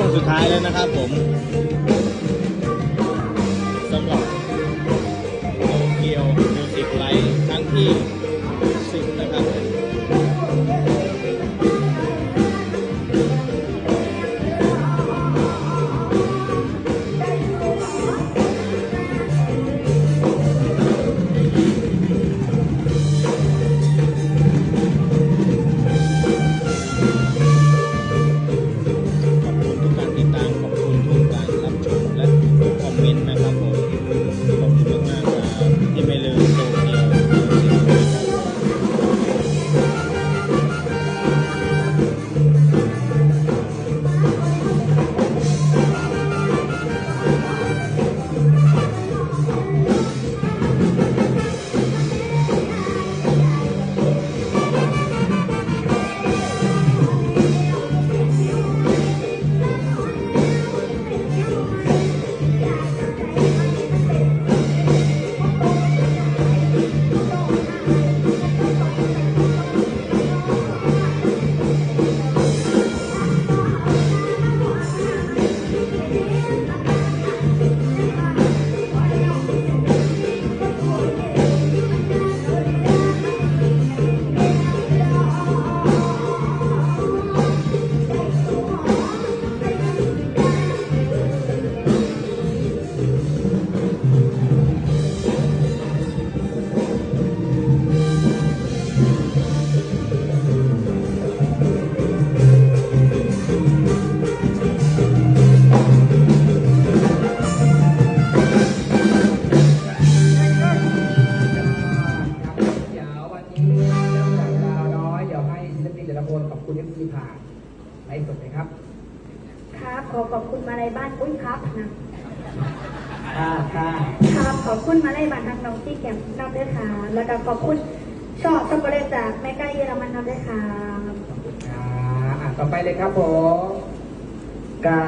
ช่วงสุดท้ายแล้วนะครับผม ลฟ์สดเลยครับ ครับขอขอบคุณมาลัยบ้านอุ้ยครับนะค่ะค่ะครับขอบคุณมาลัยบ้านทางน้องที่แก้มนับด้วยค่ะ แล้วก็ขอบคุณชอบช็อกโกแลตจากแม่ใกล้เยอรมันนับด้วยค่ะขอบคุณค่ะอะต่อไปเลยครับผมกะ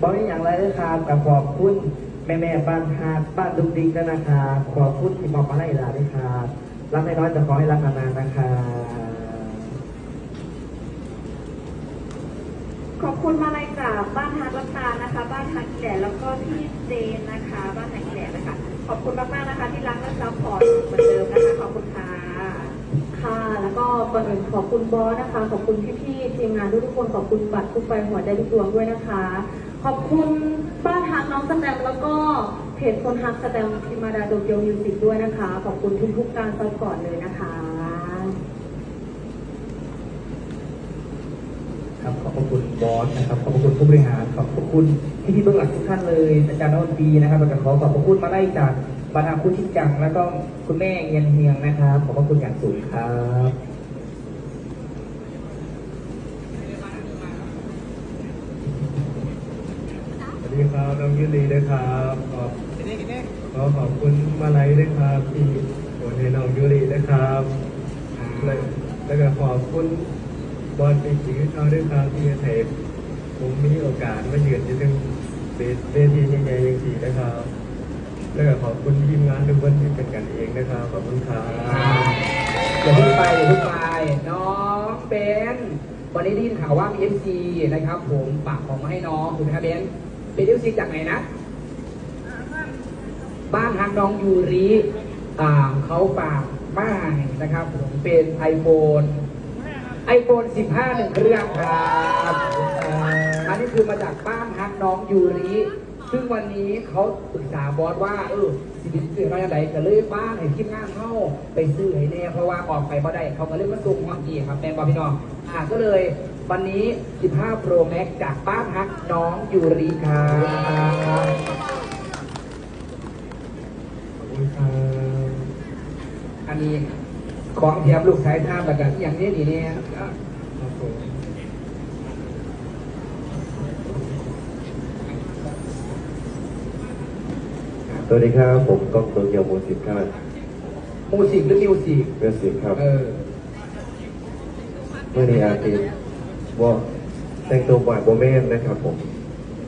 บอกอีกอย่างไรเลยครับกับขอบคุณแม่แม่ๆบ้านฮาดบ้านดุกดิกด้วยนะครับขอบคุณที่มอบมาให้ลาด้วยครับรักไม่น้อยแต่ขอให้รักนานๆนะครับ ขอบคุณมาลัยจากบ้านฮักลัตานะคะ บ้านฮักแหลแล้วก็พี่เจนนะคะ บ้านฮักแหลนะคะ ขอบคุณมากๆนะคะ ที่รักและซัพพอร์ตเหมือนเดิมนะคะขอบคุณค่ะค่ะ แล้วก็ก่อนอื่นขอบคุณบอสนะคะ ขอบคุณพี่ๆทีมงานทุกๆคนขอบคุณบัตรทุกไฟหัวใจทุกดวงด้วยนะคะ ขอบคุณบ้านฮักน้องสแตมแล้วก็เพจคนฮักสแตมป์พิมาดาโดเกียวมิวสิกด้วยนะคะ ขอบคุณทุกๆการซัพพอร์ตเลยนะคะ ครับขอบพระคุณบอสนะครับขอบพระคุณผู้บริหารขอบพระคุณพี่พี่ๆเบื้องหลังทุกท่านเลยอาจารย์นวดีนะครับแล้วก็ขอขอบพระคุณมาไล่จากบรรดาผู้ชิดจัง แล้วก็คุณแม่เงียนเฮียงนะครับขอบพระคุณอย่างสูงครับสวัสดีครับน้องยุรีด้วยครับขอบขอขอบคุณมาไลด้วยครับที่โอนให้น้องยุรีนะครับแล้วแล้วก็ขอบคุณ บอลปีจีเขาด้วยครับที่ให้ผมมีโอกาสมายืนอยู่ตรงเวทีใหญ่ๆอย่างสี่นะครับ แล้วก็ขอบคุณทีมงานทุกคนที่เป็นกันเองนะครับ ขอบคุณครับอย่าเพิ่งไปอย่าเพิ่งไปน้องเบนวันนี้ได้ยินข่าวว่ามีเอฟซีนะครับ ผมฝากของมาให้น้องถูกไหมครับเบนเป็นเอฟซีจากไหนนะ บ้านทางน้องยูริอ่าเขาฝากบ้านนะครับผมเป็น iPhone iPhone 15 หนึ่งเครื่องครับอันนี้คือมาจากบ้านฮักน้องยูริซึ่งวันนี้เขาปรึกษาบอสว่าเออสิบิซื้อมาอยางไรก็เลยบ้านให้ทีมงานเข้าไปซื้อให้แน่เพราะว่าออกไปบ่ได้เขาก็เลยมาส่งมาอีกครับแมนบอพี่น้องอ่าก็เลยวันนี้ 15 Pro Max จากบ้านฮักน้องยูริครับขอบคุณครับอันนี้ ของเทียมลูกสายท่ามแล้วกันอย่างนี้นี่เนี่ยครับผมสวัสดีครับผมก้องโตเกียวมูสิบครับมูสิกหรือมิวสิกเพื่อนสิบครับเออเมื่อนี้อาทิตย์ว่าแต่งตัวบ่ายโบแมนนะครับผม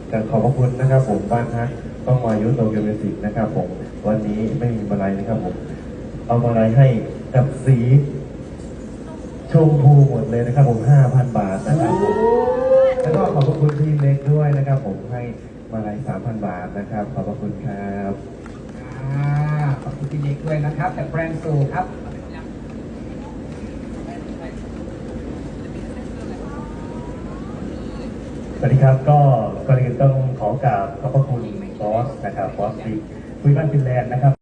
แต่ขอบพระคุณนะครับผมบ้านฮักต้องมายุโตเกียวมิวสิกนะครับผมวันนี้ไม่มีมาลัยนะครับผมเอามาลัยให้ กับสีชมพูหมดเลยนะครับผมห้าพันบาทนะครับผมแล้วก็ขอบพระคุณทีมเล็กกด้วยนะครับ ผมให้มาลัย3,000 บาทนะครับ ขอบพระคุณครับอ่าขอบคุณพี่เล็กด้วยนะครับจากแบรนด์สูครับสวัสดีครับก็ก่อนอื่นต้องขอกราบขอบพระคุณบอสนะครับบอสบิ๊กคุยบ้านฟินแลนด์นะครับ